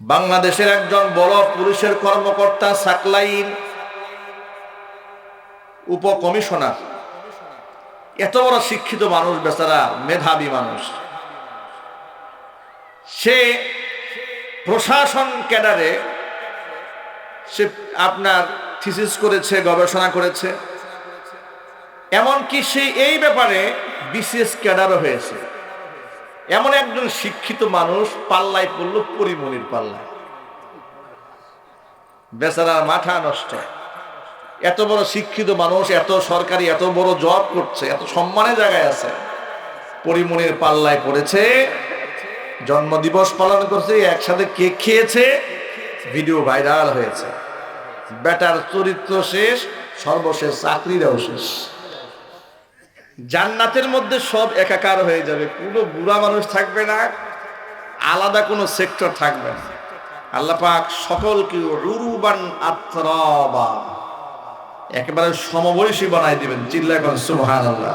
বাংলাদেশের একজন বড় পুলিশের কর্মকর্তা সাকলাইন, উপকমিশনার। এত বড় শিক্ষিত মানুষ, বেচারা মেধাবী মানুষ। সে প্রশাসন ক্যাডারে সে আপনার থিসিস করেছে, গবেষণা করেছে। এমনকি সে এই ব্যাপারে বিশেষ ক্যাডারও হয়েছে। এমন একজন শিক্ষিত মানুষ পাল্লায় পড়ল পরিমণির পাল্লায়। বেচারার মাথা নষ্ট। এত বড় শিক্ষিত মানুষ, এত সরকারি, এত বড় জব করছে, এত সম্মানের জায়গায় আছে। পরিমণির পাল্লায় পড়েছে, জন্মদিবস পালন করছে, একসাথে কেক খেয়েছে, ভিডিও ভাইরাল হয়েছে। বেটার চরিত্র শেষ, সর্বশেষ চাকরিরাও শেষ। জান্নাতের মধ্যে সব একাকার হয়ে যাবে। কোনো বুড়া মানুষ থাকবে না, আলাদা কোনো সেক্টর থাকবে না। আল্লাহ পাক সকলকে রুরুবান একেবারে সমবয়সী বানাই দিবেন চিল্লা সুবহান আল্লাহ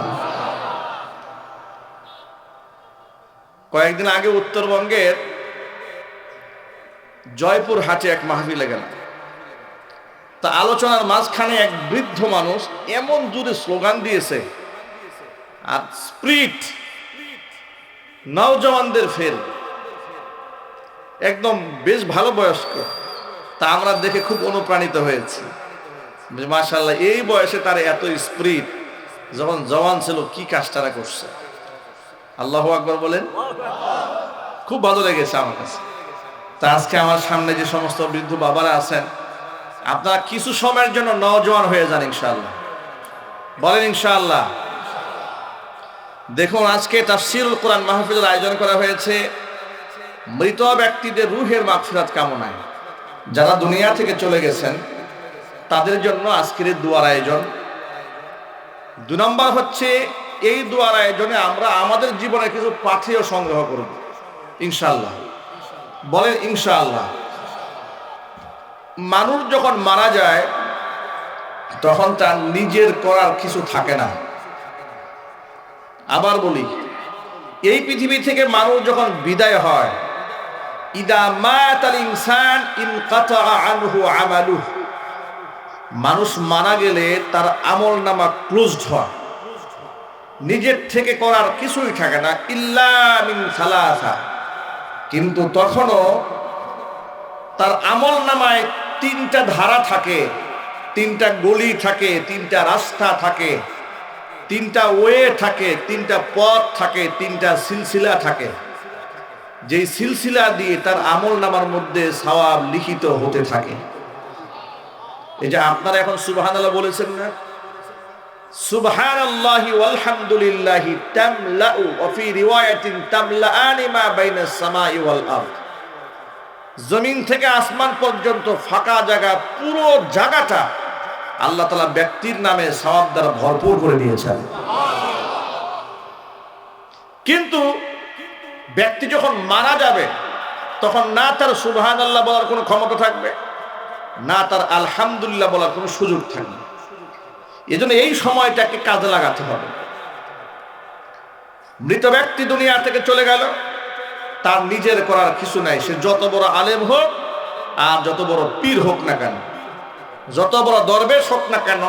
কয়েকদিন আগে উত্তরবঙ্গের জয়পুর হাটে এক মাহফিলে গেলাম। তা আলোচনার মাঝখানে এক বৃদ্ধ মানুষ এমন জুড়ে স্লোগান দিয়েছে আর স্প্রিট। নওজওয়ানদের ফেল একদম বেশ ভালো বয়স্ক। তা আমরা দেখে খুব অনুপ্রাণিত হয়েছি। মাশাল্লাহ এই বয়সে তার এত স্প্রিট, যখন জওয়ান ছিল কি কাজটারা করছে। আল্লাহ আকবর বলেন, খুব ভালো লেগেছে আমার কাছে। তা আজকে আমার সামনে যে সমস্ত বৃদ্ধ বাবারা আছেন, আপনারা কিছু সময়ের জন্য নওজোয়ান হয়ে যান ইনশাল্লাহ বলেন ইনশাআল্লাহ। দেখুন, আজকে তাফসিরুল কোরআন মাহফিলের আয়োজন করা হয়েছে। মৃত ব্যক্তিদের রুহের মাগফিরাত কামনায়। যারা দুনিয়া থেকে চলে গেছেন, তাদের জন্য আজকের দুয়ার আয়োজন। দু নম্বর হচ্ছে, এই দুয়ার আয়োজনে আমরা আমাদের জীবনে কিছু পাথেয় সংগ্রহ করব। ইনশাল্লাহ বলেন, ইনশাআল্লাহ। মানুষ যখন মারা যায়, তখন তার নিজের করার কিছু থাকে না। আবার বলি, এই পৃথিবী থেকে মানুষ যখন বিদায় হয়, ইদা মাতাল ইনসান ইন আনহু আমালুহ মানুষ মারা গেলে তার আমল নামা ক্লোজড হয়। নিজের থেকে করার কিছুই থাকে না, ইল্লা মিন সালাসা। কিন্তু তখনও তার আমল নামায় তিনটা ধারা থাকে, তিনটা গলি থাকে, তিনটা রাস্তা থাকে। তিনটা ওয়ে থাকে, তিনটা পথ থাকে, তিনটা সিলসিলা থাকে। যেই সিলসিলা দিয়ে তার আমল নামার মধ্যে সওয়াব লিখিত হতে থাকে। এই যে আপনারা এখন সুবহান আল্লাহ বলেছেন না? ওয়াল জমিন থেকে আসমান পর্যন্ত ফাঁকা জায়গা, পুরো জায়গাটা আল্লাহ তালা ব্যক্তির নামে সওয়াব দ্বারা ভরপুর করে দিয়েছেন। কিন্তু ব্যক্তি যখন মারা যাবে, তখন না তার সুবহান আল্লাহ বলার কোনো ক্ষমতা থাকবে, না তার আলহামদুলিল্লাহ বলার কোনো সুযোগ থাকবে। এজন্য এই সময়টাকে কাজে লাগাতে হবে। মৃত ব্যক্তি দুনিয়া থেকে চলে গেল, তার নিজের করার কিছু নাই। সে যত বড় আলেম হোক আর যত বড় পীর হোক না কেন যত বড় দরবেশ হোক না কেন,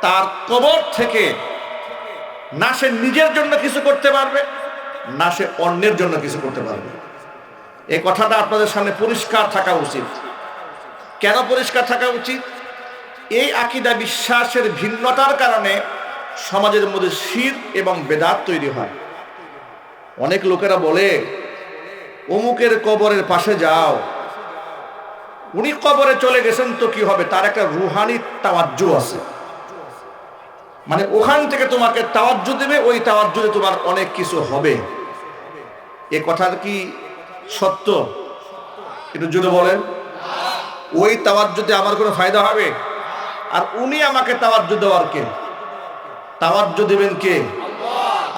তার কবর থেকে না সে নিজের জন্য কিছু করতে পারবে, না সে অন্যের জন্য কিছু করতে পারবে। এই কথাটা আপনাদের সামনে পরিষ্কার থাকা উচিত। কেন পরিষ্কার থাকা উচিত? এই আকিদা বিশ্বাসের ভিন্নতার কারণে সমাজের মধ্যে শির এবং বেদাত তৈরি হয়। অনেক লোকেরা বলে, অমুকের কবরের পাশে যাও উনি কবরে চলে গেছেন তো কি হবে? তার একটা রুহানি তাওয়াজ্য আছে। মানে ওখান থেকে তোমাকে তাওয়াজ্য দেবে, ওই তাওয়াজ্যে তোমার অনেক কিছু হবে। এ কথার কি সত্য? একটু জুড়ে বলেন। ওই তাওয়াজ্যতে আমার কোনো ফায়দা হবে? আর উনি আমাকে তাওয়াজ্য দেওয়ার কে? তাওয়াজ্য দেবেন কে?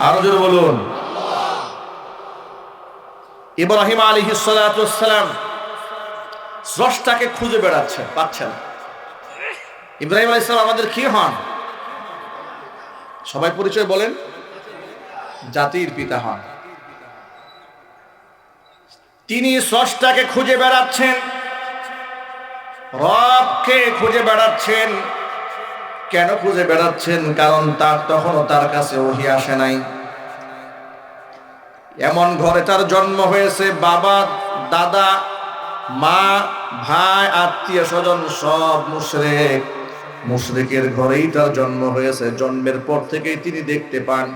আরও জোরে বলুন। ইব্রাহিম আলী সালাম স্রষ্টাকে খুঁজে বেড়াচ্ছে পাচ্ছেন ইব্রাহিম আলী ইসলাম আমাদের কি হন? সবাই পরিচয় বলেন। জাতির পিতা হন। তিনি স্রষ্টাকে খুঁজে বেড়াচ্ছেন, রবকে খুঁজে বেড়াচ্ছেন। কেন খুঁজে বেড়াচ্ছেন? কারণ তার তখনও তার কাছে ওহি আসে নাই। এমন ঘরে তার জন্ম হয়েছে, বাবা, দাদা মা, ভাই, আত্মীয় স্বজন সব মুশরেক। মুশরেকের ঘরেই তার জন্ম হয়েছে। জন্মের পর থেকেই তিনি দেখতে পান।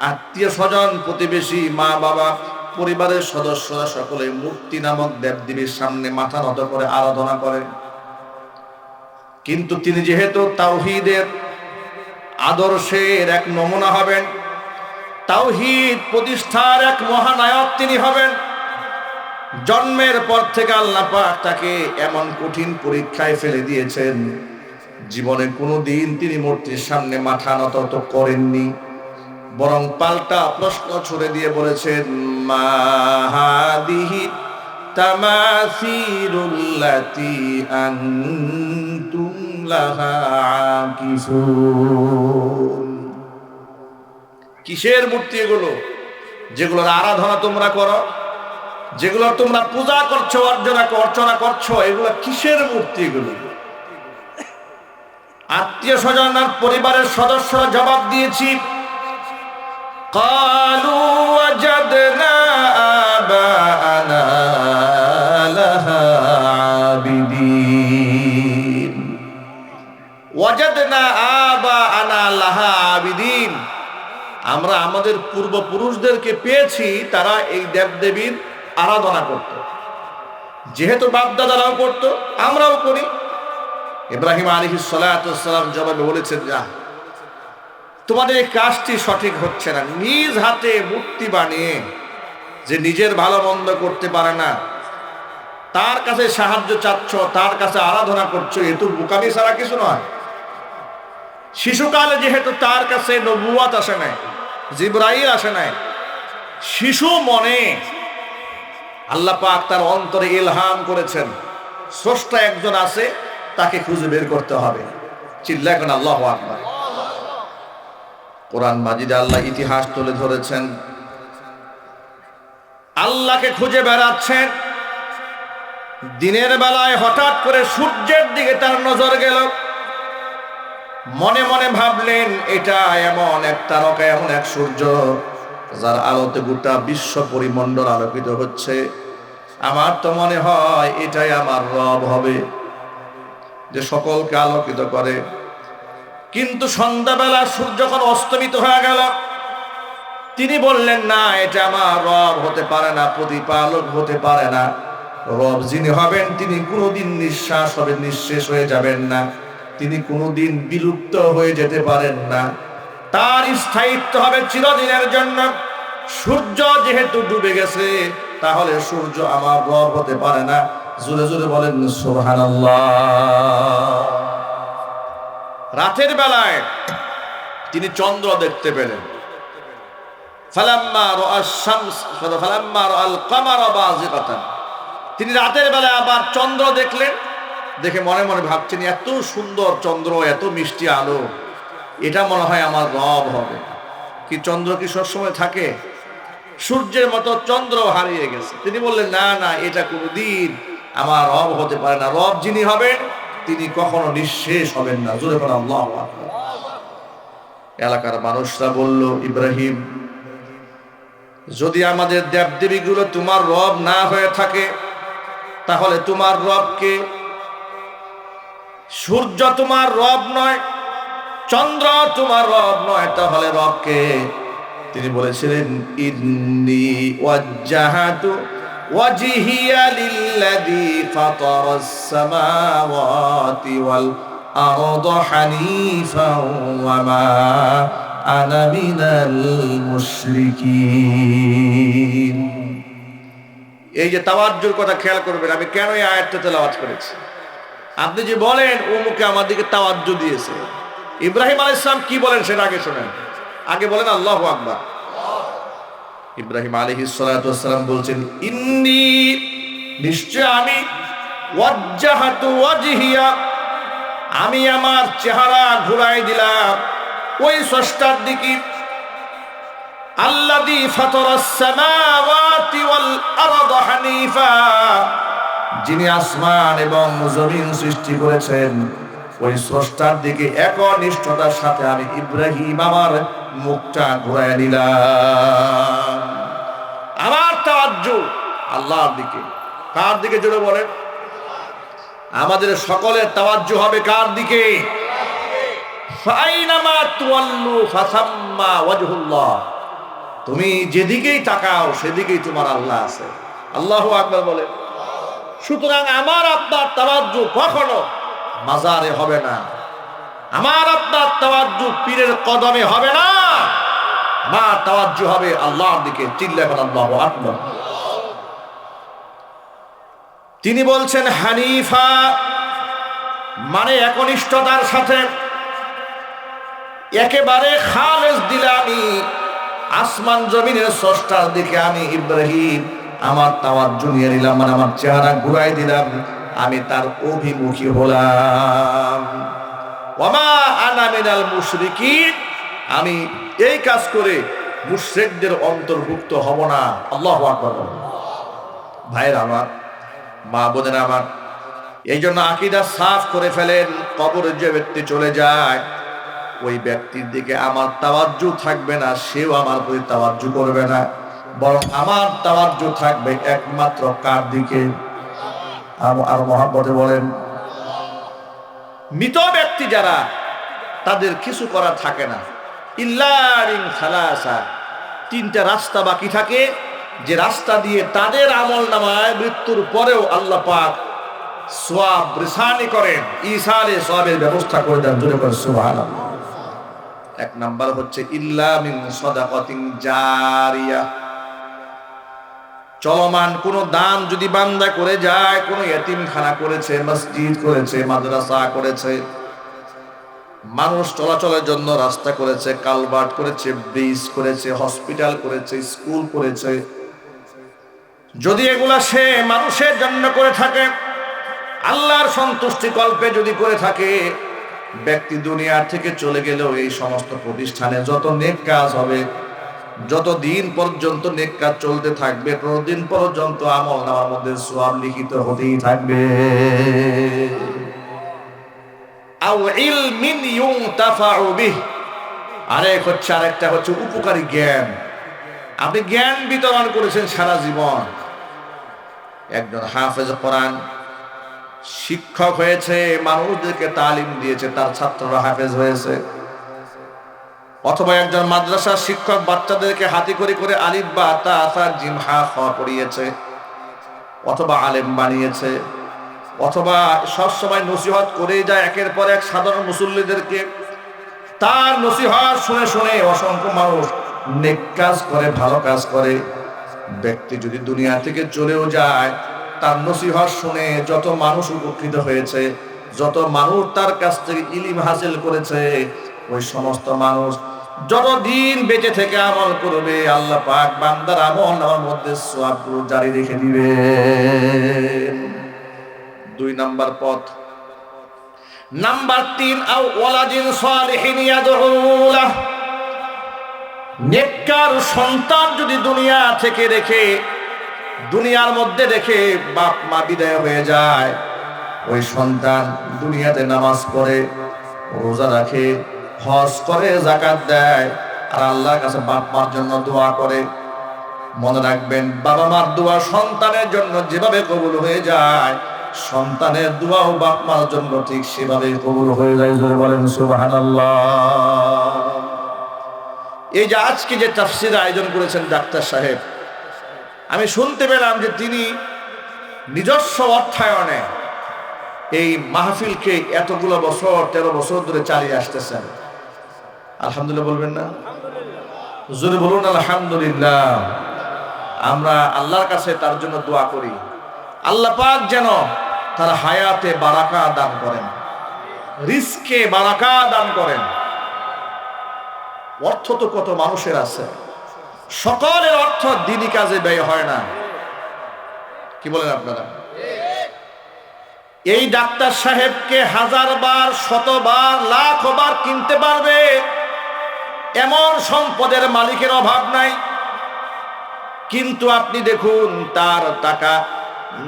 আত্মীয় স্বজন, প্রতিবেশী, মা, বাবা, পরিবারের সদস্যরা সকলে মূর্তি নামক দেবদেবীর সামনে মাথা নত করে আরাধনা করেন। কিন্তু তিনি যেহেতু তাওহিদের আদর্শের এক নমুনা হবেন, তাওহিদ প্রতিষ্ঠার এক মহানায়ক তিনি হবেন। জন্মের পর থেকে আল্লাহ পাক তাকে এমন কঠিন পরীক্ষায় ফেলে দিয়েছেন। জীবনে কোনো দিন তিনি মূর্তির সামনে মাথা নত করেননি। বরং পাল্টা প্রশ্ন ছুড়ে দিয়ে বলেছেন মাহাদিহি তামাসিরুল্লাতি আনতুম লাহা কিসের মূর্তি এগুলো? যেগুলোর আরাধনা তোমরা করো? যেগুলো তোমরা পূজা করছ, অর্চনা অর্চনা করছ, এগুলো কিসের মূর্তি এগুলো? আত্মীয় স্বজন আর পরিবারের সদস্যরা জবাব দিয়েছি লাহা আমরা আমাদের পূর্বপুরুষদেরকে পেয়েছি, তারা এই দেবদেবীর আরাধনা করত। যেহেতু বাপদাদারাও করত, আমরাও করি। ইব্রাহিম আলী সালাম জবাবে বলেছেন, যা, তোমাদের এই কাজটি সঠিক হচ্ছে না। নিজ হাতে মূর্তি বানিয়ে যে নিজের ভালো মন্দ করতে পারে না, তার কাছে সাহায্য চাচ্ছ, তার কাছে আরাধনা করছ, এ তো বোকামি ছাড়া কিছু নয়। শিশুকালে যেহেতু তার কাছে নবুয়াত আসে নাই, জিব্রাইল আসে নাই, শিশু মনে আল্লাহ পাক তার অন্তরে ইলহাম করেছেন। স্রষ্টা একজন আছে, তাকে খুঁজে বের করতে হবে। চিল্লা এখন আল্লাহ আকবার? কোরআন মাজিদে আল্লাহ ইতিহাস তুলে ধরেছেন। আল্লাহকে খুঁজে বেড়াচ্ছেন। দিনের বেলায় হঠাৎ করে সূর্যের দিকে তার নজর গেল। মনে মনে ভাবলেন, এটা এমন এক তারকা, এমন এক সূর্য। যার আলোতে গোটা বিশ্ব পরিমণ্ডল আলোকিত হচ্ছে। আমার তো মনে হয় এটাই আমার রব হবে, যে সকলকে আলোকিত করে। কিন্তু সন্ধ্যাবেলা সূর্য যখন অস্তমিত হয়ে গেল, তিনি বললেন, না, এটা আমার রব হতে পারে না, প্রতিপালক হতে পারে না। রব যিনি হবেন, তিনি কোনোদিন নিঃশ্বাস হবেন নিঃশেষ হয়ে যাবেন না। তিনি কোনোদিন বিলুপ্ত হয়ে যেতে পারেন না। তার স্থায়িত্ব হবে চিরদিনের জন্য। সূর্য যেহেতু ডুবে গেছে, তাহলে সূর্য আমার রব হতে পারে না। জোরে জোরে বলেন, সুবহানাল্লাহ। রাতের বেলায় তিনি চন্দ্র দেখতে পেলেন। তিনি রাতের বেলায় আবার চন্দ্র দেখলেন। দেখে মনে মনে ভাবছেন, এত সুন্দর চন্দ্র, এত মিষ্টি আলো। এটা মনে হয় আমার রব হবে। কি চন্দ্র কি সবসময় থাকে? সূর্যের মতো চন্দ্র হারিয়ে গেছে। তিনি বললেন, না না, এটা কোনোদিন আমার রব হতে পারে না। রব যিনি হবেন, তিনি কখনো নিঃশেষ হবেন না। জোরে করে এলাকার মানুষরা বলল, ইব্রাহিম, যদি আমাদের দেবদেবীগুলো তোমার রব না হয়ে থাকে, তাহলে তোমার রবকে সূর্য তোমার রব নয় চন্দ্র, তোমার রব নয়, তাহলে রবকে তিনি বলেছিলেন, ইন্নি ওয়াজ্জাহাতু ওয়াজহিয়া লিল্লাযী ফাতারাস সামাওয়াতি ওয়াল আরদ হানিফাও ওয়া মা আনা মিনাল মুশরিকিন. এই যে তাওয়াজ্জুর কথা খেয়াল করবেন, আমি কেন এই আয়াতটা তেলাওয়াত করেছি? আপনি যে বলেন ও মুখে আমার দিকে তাওয়াজ্জু দিয়েছে। ইব্রাহিম আলাইহিস সালাম কি বলেন সেটা আগে শোনেন। আগে বলেন আল্লাহ আকবার। ইব্রাহিম সালাতু ওয়াসসালাম বলছেন, ইন্নি নিশ্চয় আমি আমি আমার চেহারা ঘুরাই দিলাম ওই স্রষ্টার দিকে। হানিফা, যিনি আসমান এবং জমিন সৃষ্টি করেছেন ওই স্রষ্টার দিকে একনিষ্ঠতার সাথে আমি ইব্রাহিম আমার মুখটা ঘুরায় নিলাম। আমার তাওয়াজ্জু আল্লাহর দিকে। কার দিকে জোরে বলেন? আমাদের সকলের তাওয়াজ্জু হবে কার দিকে? তুমি যেদিকেই তাকাও, সেদিকেই তোমার আল্লাহ আছে। আল্লাহ আকবার বলে। সুতরাং আমার আপনার তাওয়াজ্জু কখনো মাজারে হবে না। আমার আপনার তাওয়াজ্জু পীরের কদমে হবে না। আমার তাওয়াজ্জু হবে আল্লাহর দিকে চিল্লা আল্লাহু আকবার। তিনি বলছেন, হানিফা মানে একনিষ্ঠতার সাথে একেবারে খালেজ দিলে আমি আসমান জমিনের স্রষ্টার দিকে আমি ইব্রাহিম, আমার তাওয়াজ্জু নিয়ে নিলাম মানে আমার চেহারা ঘুরাই দিলাম। আমি তার অভিমুখী হলাম। ওমা আনা মিনাল মুশরিকিন, আমি এই কাজ করে মুশরিকদের অন্তর্ভুক্ত হব না। আল্লাহু আকবার। ভাইয়ের আমার, মা বোনের আমার এই জন্য আকিদা সাফ করে ফেলেন, কবরে যে ব্যক্তি চলে যায়, ওই ব্যক্তির দিকে আমার তাওয়াজ্জু থাকবে না, সেও আমার প্রতি তাওয়াজ্জু করবে না। বরং আমার তাওয়াজ্জু থাকবে একমাত্র কার দিকে? আর- মহাব্বতে বলেন, মৃত ব্যক্তি যারা, তাদের কিছু করা থাকে না। ইল্লারিং সালাসা, তিনটা রাস্তা বাকি থাকে। যে রাস্তা দিয়ে তাদের আমল নামায় মৃত্যুর পরেও আল্লাহ পাক সোয়াব রিসানি করেন। ইসালে সোয়াবের ব্যবস্থা করে দেন করে এক নাম্বার হচ্ছে, ইল্লা মিন সাদাকাতিন জারিয়া। চলমান কোন দান যদি বান্দা করে যায়, কোন এতিমখানা করেছে, মসজিদ করেছে, মাদ্রাসা করেছে, মানুষ চলাচলের জন্য রাস্তা করেছে, কালভার্ট করেছে, ব্রিজ করেছে, হসপিটাল করেছে, স্কুল করেছে, যদি এগুলা সে মানুষের জন্য করে থাকে, আল্লাহর সন্তুষ্টি কল্পে যদি করে থাকে, ব্যক্তি দুনিয়ার থেকে চলে গেলেও এই সমস্ত প্রতিষ্ঠানে যত নেক কাজ হবে যত দিন পর্যন্ত নেক কাজ চলতে থাকবে, ততদিন পর্যন্ত আমল নামার মধ্যে সোয়াব লিখিত হতেই থাকবে। আরেক হচ্ছে, আরেকটা হচ্ছে উপকারী জ্ঞান। আপনি জ্ঞান বিতরণ করেছেন সারা জীবন। একজন হাফেজ কোরআন শিক্ষক হয়েছে, মানুষদেরকে তালিম দিয়েছে, তার ছাত্ররা হাফেজ হয়েছে। অথবা একজন মাদ্রাসার শিক্ষক বাচ্চাদেরকে হাতি করে করে আলিফ বা তা আসা জিম হা খ পড়িয়েছে, অথবা আলেম বানিয়েছে, অথবা সবসময় নসিহত করেই যায় একের পর এক সাধারণ মুসল্লিদেরকে। তার নসিহত শুনে শুনে অসংখ্য মানুষ নেক কাজ করে, ভালো কাজ করে। ব্যক্তি যদি দুনিয়া থেকে চলেও যায়, তার নসিহত শুনে যত মানুষ উপকৃত হয়েছে, যত মানুষ তার কাছ থেকে ইলিম হাসিল করেছে ওই সমস্ত মানুষ যতদিন বেঁচে থেকে আমল করবে, আল্লাহ পাক বান্দার আমল আমার মধ্যে সোয়াবগুলো জারি রেখে দিবে। দুই নাম্বার পথ। নাম্বার তিন, আও ওয়ালাদিন সালিহিন ইয়াদউলা। নেককার সন্তান যদি দুনিয়া থেকে রেখে, দুনিয়ার মধ্যে রেখে বাপ মা বিদায় হয়ে যায়, ওই সন্তান দুনিয়াতে নামাজ পড়ে, রোজা রাখে হজ করে জাকাত দেয় আর আল্লাহর কাছে বাপ মার জন্য দোয়া করে। মনে রাখবেন বাবা মার দোয়া সন্তানের জন্য যেভাবে কবুল হয়ে যায়, সন্তানের দোয়াও বাপ মার জন্য ঠিক সেভাবে কবুল হয়ে যায়। জোরে বলেন, সুবহানাল্লাহ। এই যে আজকে যে তাফসির আয়োজন করেছেন ডাক্তার সাহেব, আমি শুনতে পেলাম যে তিনি নিজস্ব অর্থায়নে এই মাহফিলকে এতগুলো বছর, তেরো বছর ধরে চালিয়ে আসতেছেন। আলহামদুলিল্লাহ বলবেন না? জোরে বলুন, আলহামদুলিল্লাহ। আমরা আল্লাহর কাছে তার জন্য দোয়া করি। আল্লাহ পাক যেন তার হায়াতে বারাকা দান করেন। রিস্কে বারাকা দান করেন। অর্থ তো কত মানুষের আছে। সকলের অর্থ দিনই কাজে ব্যয় হয় না। কি বলেন আপনারা? এই ডাক্তার সাহেবকে হাজার বার শতবার লাখ বার কিনতে পারবে। এমন সম্পদের মালিকের অভাব নাই। কিন্তু আপনি দেখুন, তার টাকা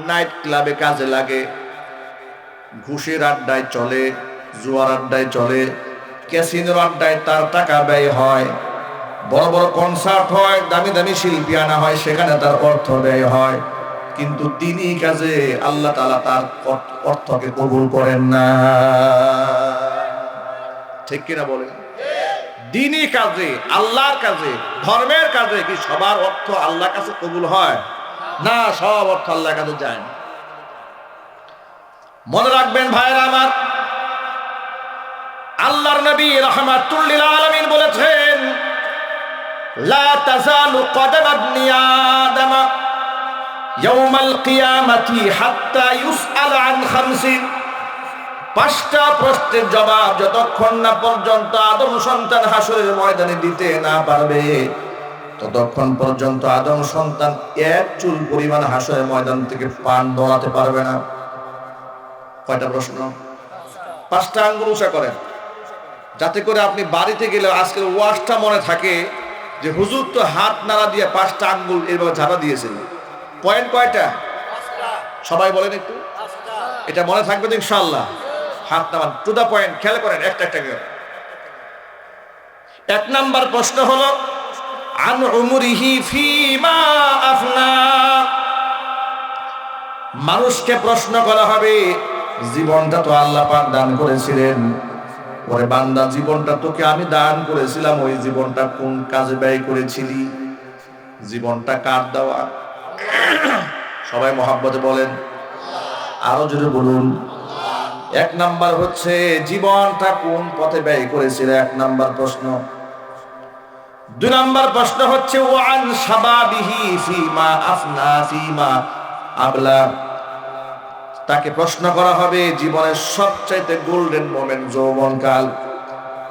নাইট ক্লাবে কাজে লাগে। ঘুষের আড্ডায় চলে, জুয়ার আড্ডায় চলে, ক্যাসিনোর আড্ডায় তার টাকা ব্যয় হয়। বড় বড় কনসার্ট হয়, দামি দামি শিল্পী আনা হয়, সেখানে তার অর্থ ব্যয় হয়। কিন্তু তিনি কাজে আল্লাহ তালা তার অর্থকে কবুল করেন না। ঠিক কিনা বলেন? দিনই কাজে, আল্লাহর কাজে, ধর্মের কাজে কি সবার অর্থ আল্লাহর কাছে কবুল হয়? না, সব অর্থ আল্লাহর কাছে যায় না। মনে রাখবেন ভাইরা আমার, আল্লাহর নবী রহমাতুল্লিল আলামিন বলেছেন, লা তাজালু কদম ইবনি আদম ইয়াউমাল কিয়ামাতি পাঁচটা প্রশ্নের জবাব যতক্ষণ না পর্যন্ত আদম সন্তান হাসরের ময়দানে দিতে না পারবে, ততক্ষণ পর্যন্ত আদম সন্তান এক চুল পরিমাণ হাসরের ময়দান থেকে পান দৌড়াতে পারবে না। কয়টা প্রশ্ন? পাঁচটা আঙ্গুল উষা করেন। যাতে করে আপনি বাড়িতে গেলে আজকের ওয়াশটা মনে থাকে যে হুজুর তো হাত নাড়া দিয়ে পাঁচটা আঙ্গুল এইভাবে ঝাড়া দিয়েছিল পয়েন্ট কয়টা? সবাই বলেন একটু। এটা মনে থাকবে তো ইনশাল্লাহ হাত নামান টু দা পয়েন্ট খেয়াল করেন, একটা একটা করে। এক নাম্বার প্রশ্ন হলো, আন ফিমা মানুষকে প্রশ্ন করা হবে, জীবনটা তো আল্লাহ দান করেছিলেন। ওরে বান্দা, জীবনটা তোকে আমি দান করেছিলাম, ওই জীবনটা কোন কাজে ব্যয় করেছিলি? জীবনটা কার দেওয়া? সবাই মহাব্বতে বলেন। আরও জোরে বলুন। এক নাম্বার হচ্ছে, জীবনটা কোন পথে ব্যয় করেছিল? এক নাম্বার প্রশ্ন। দুই নাম্বার প্রশ্ন হচ্ছে, ওয়ান সাবাবিহি ফিমা আফনা ফিমা আবলা। তাকে প্রশ্ন করা হবে, জীবনের সবচাইতে গোল্ডেন মোমেন্ট যৌবনকাল।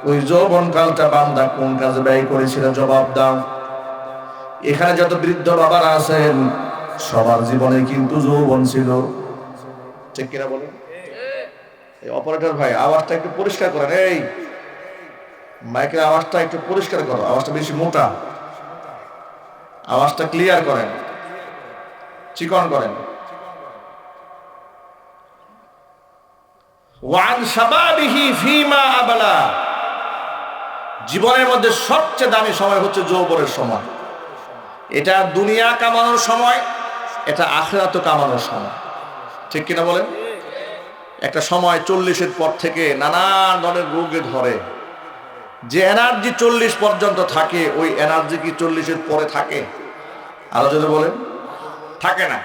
ওই যৌবনকালটা বান্দা কোন কাজে ব্যয় করেছিল? জবাব দাও। এখানে যত বৃদ্ধ বাবারা আছেন, সবার জীবনে কিন্তু যৌবন ছিল। ঠিক কিনা বলুন? অপারেটর ভাই, আওয়াজটা একটু পরিষ্কার করেন। এই, মাইকের আওয়াজটা একটু পরিষ্কার করো, আওয়াজটা বেশি মোটা। আওয়াজটা ক্লিয়ার করেন। চিকন করেন। ওয়ান শাবাবিহি ফিমা আবলা। জীবনের মধ্যে সবচেয়ে দামি সময় হচ্ছে যৌবনের সময়। এটা দুনিয়া কামানোর সময়, এটা আখেরাত কামানোর সময়। ঠিক কিনা বলেন? একটা সময় চল্লিশের পর থেকে নানান ধরনের রোগে ধরে। যে এনার্জি চল্লিশ পর্যন্ত থাকে, ওই এনার্জি কি চল্লিশের পরে থাকে? আরও যদি বলেন। থাকে না।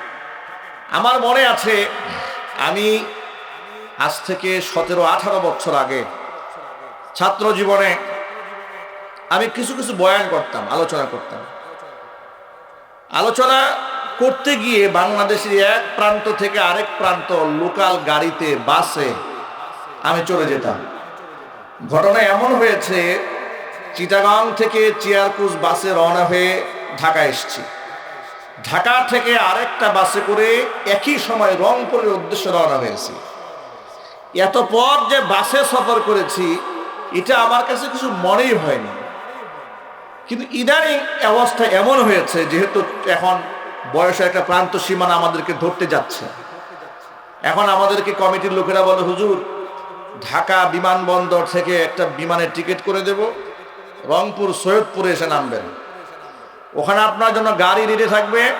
আমার মনে আছে, আমি আজ থেকে সতেরো, আঠারো বছর আগে ছাত্র জীবনে আমি কিছু কিছু বয়ান করতাম, আলোচনা করতাম। আলোচনা করতে গিয়ে বাংলাদেশের এক প্রান্ত থেকে আরেক প্রান্ত লোকাল গাড়িতে, বাসে আমি চলে যেতাম। ঘটনা এমন হয়েছে, চিটাগাং থেকে চিয়ারকুচ বাসে রওনা হয়ে ঢাকা এসছি। ঢাকা থেকে আরেকটা বাসে করে একই সময় রংপুরের উদ্দেশ্যে রওনা হয়েছি। এত পর যে বাসে সফর করেছি, এটা আমার কাছে কিছু মনেই হয়নি। কিন্তু ইদানিং অবস্থা এমন হয়েছে, যেহেতু এখন বয়সের একটা প্রান্ত সীমানা আমাদেরকে ধরতে যাচ্ছে। এখন আমাদেরকে কমিটির লোকেরা বলে, হুজুর, ঢাকা বিমানবন্দর থেকে একটা বিমানের টিকিট করে দেব। রংপুর, সৈয়দপুরে এসে নামবেন। ওখানে আপনার জন্য গাড়ি রেডি থাকবে।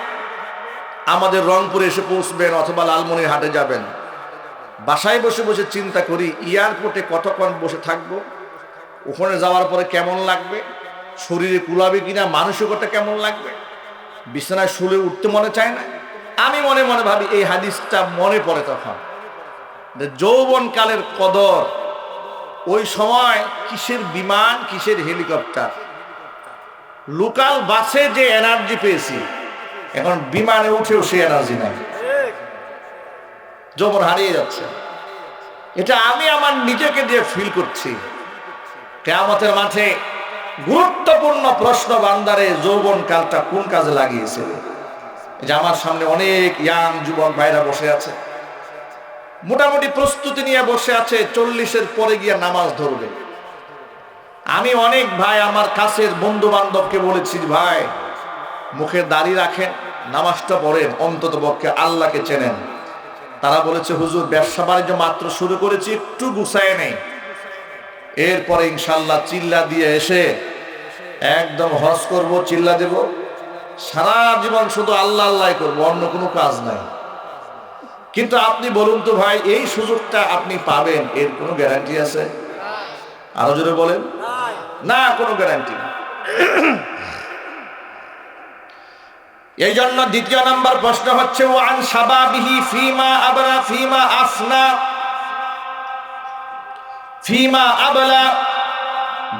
আমাদের রংপুরে এসে পৌঁছবেন অথবা লালমনির হাটে যাবেন। বাসায় বসে বসে চিন্তা করি, এয়ারপোর্টে কতক্ষণ বসে থাকব? ওখানে যাওয়ার পরে কেমন লাগবে? শরীরে কুলাবে কিনা? মানসিকতা কেমন লাগবে? বিছানায় শুলে উঠতে মনে চায় না। আমি মনে মনে ভাবি, এই হাদিসটা মনে পড়ে তখন। যৌবনকালের কদর, ওই সময় কিসের বিমান, কিসের হেলিকপ্টার? লোকাল বাসে যে এনার্জি পেয়েছি, এখন বিমানে উঠেও সে এনার্জি নাই। যৌবন হারিয়ে যাচ্ছে। এটা আমি আমার নিজেকে দিয়ে ফিল করছি। কেয়ামতের মাঠে গুরুত্বপূর্ণ প্রশ্ন বান্দারে যৌবন কালটা কোন কাজে লাগিয়েছে? যে আমার সামনে অনেক ইয়াং যুবক ভাইরা বসে আছে। মোটামুটি প্রস্তুতি নিয়ে বসে আছে, চল্লিশের পরে গিয়ে নামাজ ধরবে। আমি অনেক ভাই আমার কাছের বন্ধু বান্ধবকে বলেছি, ভাই, মুখে দাড়ি রাখেন, নামাজটা পড়েন, অন্তত পক্ষে আল্লাহকে চেনেন। তারা বলেছে, হুজুর, ব্যবসা বাণিজ্য মাত্র শুরু করেছি, একটু গুছায় নেই। এরপরে ইনশাল্লাহ চিল্লা দিয়ে এসে একদম হজ করব, চিল্লা দেব। সারা জীবন শুধু আল্লাহ আল্লাহ করব, অন্য কোনো কাজ নাই। কিন্তু আপনি বলুন তো ভাই, এই সুযোগটা আপনি পাবেন, এর কোনো গ্যারান্টি আছে? আরও জোরে বলেন। না, কোনো গ্যারান্টি এই জন্য দ্বিতীয় নাম্বার প্রশ্ন হচ্ছে ওয়ান সাবাবিহি ফিমা আবরা ফিমা আফনা ফিমা আবলা,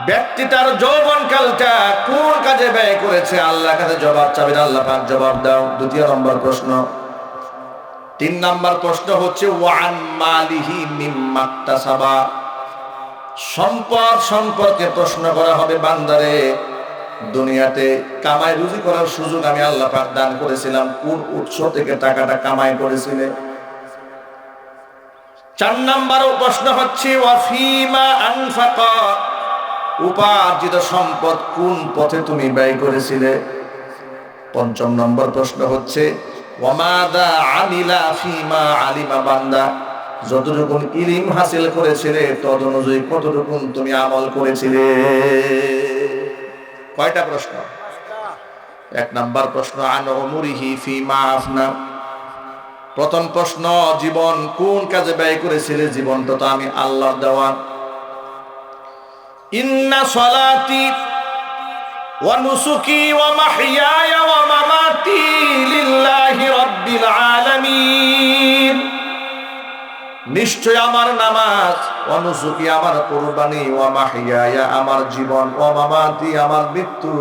ব্যক্তি তার যৌবন কালটা কোন কাজে ব্যয় করেছে? আল্লাহ কাছে জবাব চাবেন আল্লাহ পাক জবাব দাও। দ্বিতীয় নম্বর প্রশ্ন। তিন নম্বর প্রশ্ন হচ্ছে, ওয়ান মালিহি মিম্মাত্তাসাবা সম্পদ সম্পর্কে প্রশ্ন করা হবে বান্দারে, দুনিয়াতে কামাই রুজি করার সুযোগ আমি আল্লাহ পাক দান করেছিলাম। কোন উৎস থেকে টাকাটা কামাই করেছিলে? চার নাম্বার প্রশ্ন হচ্ছে, ওয়াফিমা আনফাকা? উপার্জিত সম্পদ কোন পথে তুমি ব্যয় করেছিলে? পঞ্চম নম্বর প্রশ্ন হচ্ছে, ওয়ামাদা আমিলা ফিমা আলিমা বান্দা? যতটুকু ইলিম হাসিল করেছিলে তদ অনুযায়ী কতটুকু তুমি আমল করেছিলে? কয়টা প্রশ্ন? এক নাম্বার প্রশ্ন আনমুরিহি ফিমা আফনা? প্রথম প্রশ্ন, জীবন কোন কাজে ব্যয় করেছিলে? জীবনটা তো আমি আল্লাহর দেওয়া। ইন্না সলাতি নুসুকি ওয়া মামাতি লিল্লাহি রাব্বিল আলামিন। নিশ্চয় আমার নামাজ, ওয়া নুসুকি আমার কুরবানি, ওয়া মাহইয়ায়া আমার জীবন, ওয়া মামাতি আমার মৃত্যু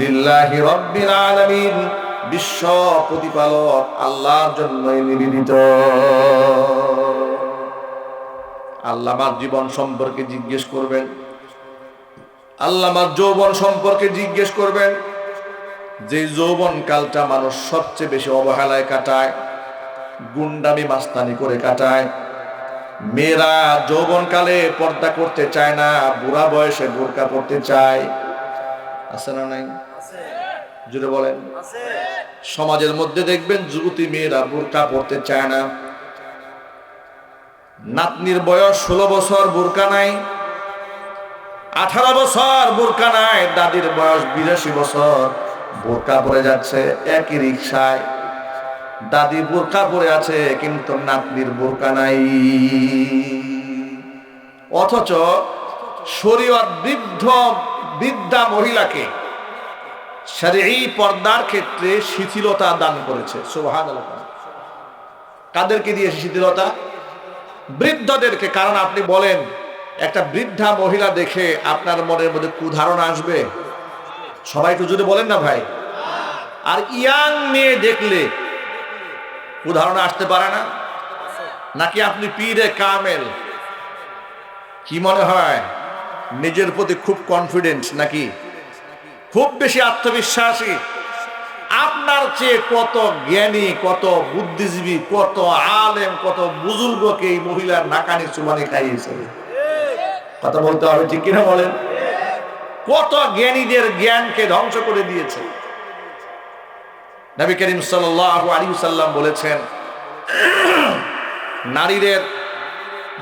লিল্লাহি রাব্বিল আলামিন। বিশ্ব প্রতিপালক আল্লাহর জন্যই নিবেদিত। আল্লাহ আমার জীবন সম্পর্কে জিজ্ঞেস করবেন। আল্লাহ আমার যৌবন সম্পর্কে জিজ্ঞেস করবেন। যে যৌবন কালটা মানুষ সবচেয়ে বেশি অবহেলায় কাটায়, গুন্ডামি মাস্তানি করে কাটায়। মেয়েরা যৌবন কালে পর্দা করতে চায় না, বুড়া বয়সে বোরকা পড়তে চায়। আছে না নাই? জুড়ে বলেন। সমাজের মধ্যে দেখবেন যুবতী মেয়েরা বোরকা পড়তে চায় না। নাতনির বয়স ষোলো বছর বোরকা নাই। আঠারো বছর বোরকা নাই। দাদির বয়স বিরাশি বছর বোরকা পরে যাচ্ছে একই রিক্সায় দাদি বোরকা পরে আছে কিন্তু নাতনির বোরকা নাই। অথচ শরীয়ত বৃদ্ধ বৃদ্ধা মহিলাকে এই পর্দার ক্ষেত্রে শিথিলতা দান করেছে সোহান কাদেরকে দিয়েছে শিথিলতা? বৃদ্ধদেরকে, কারণ আপনি বলেন, একটা বৃদ্ধা মহিলা দেখে আপনার মনের মধ্যে কুধারণা আসবে। সবাই একটু যদি বলেন না ভাই। আর ইয়াং মেয়ে দেখলে কুধারণা আসতে পারে না? নাকি আপনি পীরে কামেল? কি মনে হয়? নিজের প্রতি খুব কনফিডেন্স নাকি? খুব বেশি আত্মবিশ্বাসী। আপনার চেয়ে কত জ্ঞানী, কত বুদ্ধিজীবী, কত আলেম, কত বুজুর্গকে এই মহিলার নাকানি চুমানি খাইয়েছে। কথা বলতে হবে ঠিক কিনা বলেন? কত জ্ঞানীদের জ্ঞানকে ধ্বংস করে দিয়েছে। নবী করিম সাল্লাল্লাহু আলাইহি সাল্লাম বলেছেন, নারীদের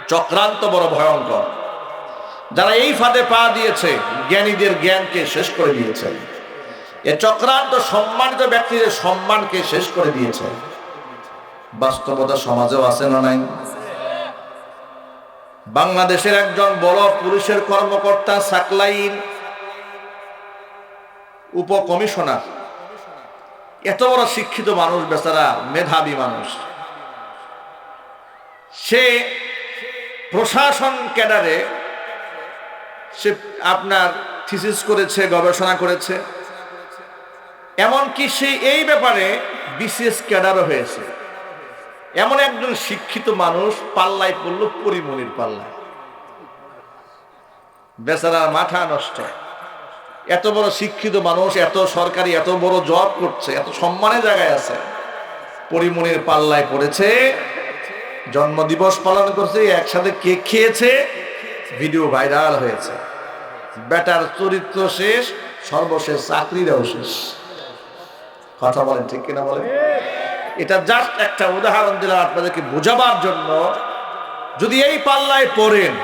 চক্রান্ত বড় ভয়ঙ্কর। যারা এই ফাঁদে পা দিয়েছে, জ্ঞানীদের জ্ঞানকে শেষ করে দিয়েছে। এ চক্রান্ত সম্মানিত ব্যক্তিদের সম্মানকে শেষ করে দিয়েছে। বাস্তবতা সমাজেও আছে না নাই? বাংলাদেশের একজন বড় পুলিশের কর্মকর্তা সাকলাইন, উপকমিশনার। এত বড় শিক্ষিত মানুষ, বেচারা মেধাবী মানুষ। সে প্রশাসন ক্যাডারে সে আপনার থিসিস করেছে, গবেষণা করেছে। এমনকি সে এই ব্যাপারে বিশেষ ক্যাডারও হয়েছে। এমন একজন শিক্ষিত মানুষ পাল্লায় পড়ল পরিমণির পাল্লায়। বেচারার মাথা নষ্ট। এত বড় শিক্ষিত মানুষ, এত সরকারি, এত বড় জব করছে, এত সম্মানের জায়গায় আছে। পরিমণির পাল্লায় পড়েছে, জন্মদিবস পালন করছে, একসাথে কেক খেয়েছে ভিডিও ভাইরাল হয়েছে। বেটার চরিত্র শেষ, সর্বশেষ চাকরিটাও শেষ। কথা বলেন ঠিক কিনা বলেন? এটা জাস্ট একটা উদাহরণ দিলাম আপনাদেরকে বোঝাবার জন্য। যদি এই পাল্লায় পড়েন,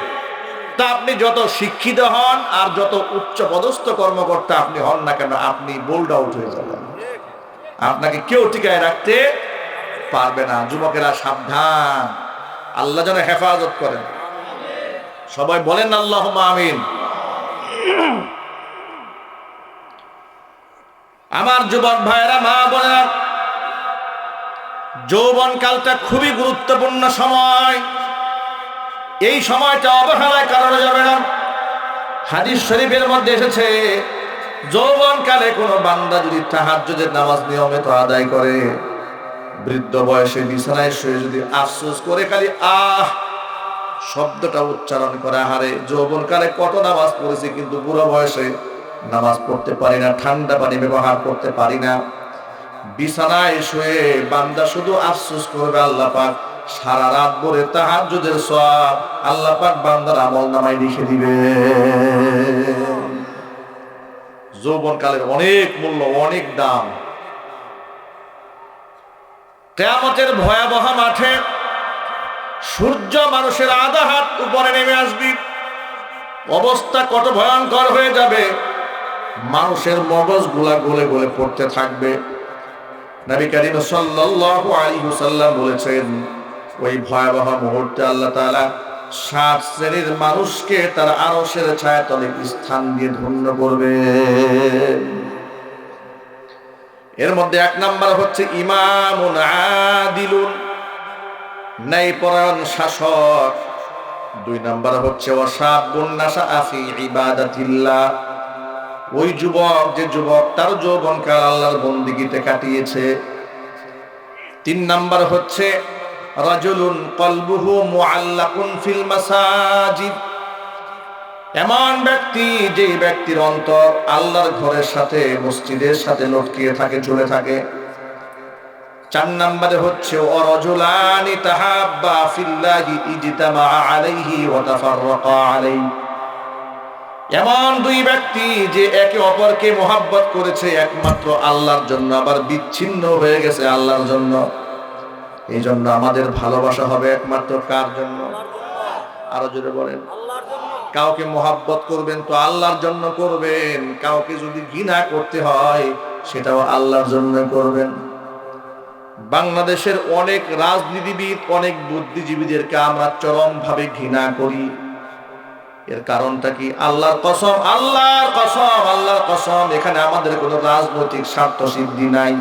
তা আপনি যত শিক্ষিত হন আর যত উচ্চ পদস্থ কর্মকর্তা আপনি হন না কেন, আপনি বোল্ড আউট হয়ে যাবেন। আপনাকে কেউ টিকায় রাখতে পারবে না। যুবকেরা সাবধান। আল্লাহ যেন হেফাজত করেন। সবাই বলেন আল্লাহ আমিন। আমার যুবক ভাইয়েরা, মা বোনেরা, যৌবন কালটা খুবই গুরুত্বপূর্ণ সময়। এই সময়টা অবহেলায় কারণে যাবে না। হাদিস শরীফের মধ্যে এসেছে, যৌবন কালে কোনো বান্দা যদি তাহাজ্জুদের নামাজ নিয়মিত আদায় করে, বৃদ্ধ বয়সে বিছানায় শুয়ে যদি আফসোস করে খালি, আহ শব্দটা উচ্চারণ করে হারে যৌবন কালে কত নামাজ পড়েছি কিন্তু বুড়ো বয়সে নামাজ পড়তে পারি না, ঠান্ডা পানি ব্যবহার করতে পারি না। বিছানায় শুয়ে বান্দা শুধু আফসোস করবে, আল্লাহ পাক সারা রাত ভরে তাহাজ্জুদের সওয়াব আল্লাহ পাক বান্দার আমল নামায় লিখে দিবে। যৌবন কালের অনেক মূল্য, অনেক দাম। কেয়ামতের ভয়াবহ মাঠে সূর্য মানুষের আধা হাত উপরে নেমে আসবি। অবস্থা কত ভয়ঙ্কর হয়ে যাবে। মানুষের মগজগুলা গলে গলে পড়তে থাকবে। নবী করিম সাল্লাল্লাহু আলাইহি ওয়াসাল্লাম বলেছেন, ওই ভয়াবহ মুহূর্তে আল্লাহ তাআলা সাত শ্রেণির মানুষকে তার আরশের ছায়াতলে স্থান দিয়ে ধন্য করবে। এর মধ্যে এক নাম্বার হচ্ছে ইমামুন আদিলুন। ন্যায়পরায়ণ শাসক। দুই নাম্বার হচ্ছে ওই যুবক, যে যুবক তার যৌবনকাল আল্লাহর বন্দিগিতে কাটিয়েছে। তিন নাম্বার হচ্ছে, রাজুলুন কলবুহু মুআল্লাকুন ফিল মাসাজিদ। এমন ব্যক্তি যে ব্যক্তির অন্তর আল্লাহর ঘরের সাথে, মসজিদের সাথে লটকিয়ে থাকে চলে থাকে। চার নম্বরে হচ্ছে, অরজুলানি তাহাব্বা ফিল্লাহি ইজতামা আলাইহি ওয়া তাফাররাকা আলাইহি। এমন দুই ব্যক্তি যে একে অপরকে মোহাব্বত করেছে, একমাত্র আল্লাহর জন্য, আবার বিচ্ছিন্ন হয়ে গেছে আল্লাহর জন্য। এই জন্য আমাদের ভালোবাসা হবে একমাত্র কার জন্য? আরও জোরে বলেন। কাউকে মোহাব্বত করবেন তো আল্লাহর জন্য করবেন, কাউকে যদি ঘৃণা করতে হয়, সেটাও আল্লাহর জন্য করবেন। বাংলাদেশের অনেক রাজনীতিবিদ, অনেক বুদ্ধিজীবীদেরকে আমরা চরম ভাবে ঘৃণা করি। এর কারণটা কি? আল্লাহর কসম আল্লাহর কসম আল্লাহর কসম, এখানে আমাদের কোনো রাজনৈতিক স্বার্থ সিদ্ধি নাই।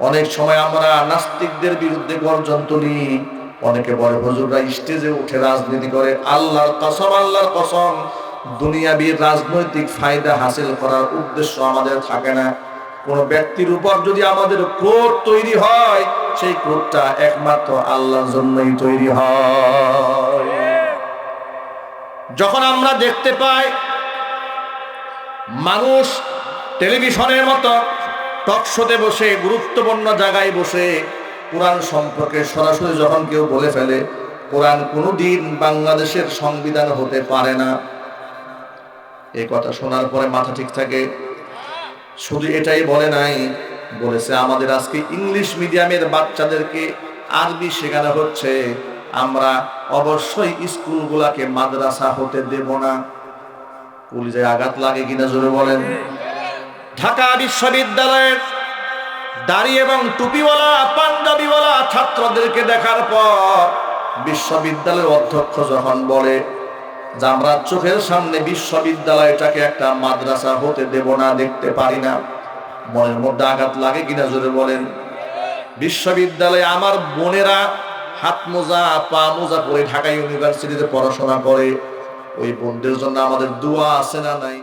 অনেক সময় আমরা নাস্তিকদের বিরুদ্ধে গর্জন তুলি। অনেকে বলে, হুজুররা স্টেজে উঠে রাজনীতি করে। আল্লাহর কসম আল্লাহর কসম দুনিয়াবি রাজনৈতিক ফায়দা হাসিল করার উদ্দেশ্য আমাদের থাকে না। কোন ব্যক্তির উপর যদি আমাদের ক্রোধ তৈরি হয়, সেই ক্রোধটা একমাত্র আল্লাহর জন্যই তৈরি হয়। যখন আমরা দেখতে পাই মানুষ টেলিভিশনের মতো টকশোতে বসে, গুরুত্বপূর্ণ জায়গায় বসে কোরআন সম্পর্কে সরাসরি যখন কেউ বলে ফেলে, কোরআন কোনোদিন বাংলাদেশের সংবিধান হতে পারে না। এই কথা শোনার পরে মাথা ঠিক থাকে শুধু এটাই বলে নাই, বলেছে আমাদের আজকে ইংলিশ মিডিয়ামের বাচ্চাদেরকে আরবি শেখানো হচ্ছে। আমরা অবশ্যই স্কুলগুলাকে মাদ্রাসা হতে দেব না। পুলিশে আঘাত লাগে কিনা জোরে বলেন। ঢাকা বিশ্ববিদ্যালয়ের দাড়ি এবং টুপিওয়ালা, পাঞ্জাবিওয়ালা ছাত্রদেরকে দেখার পর বিশ্ববিদ্যালয়ের অধ্যক্ষ যখন বলে আমরা চোখের সামনে বিশ্ববিদ্যালয়টাকে একটা মাদ্রাসা হতে দেব না, দেখতে পারি না। মনের মধ্যে আঘাত লাগে কিনা জোরে বলেন। বিশ্ববিদ্যালয়ে আমার বোনেরা হাত মোজা, পা মোজা পরে ঢাকা ইউনিভার্সিটিতে পড়াশোনা করে। ওই বোনদের জন্য আমাদের দোয়া আছে না নাই?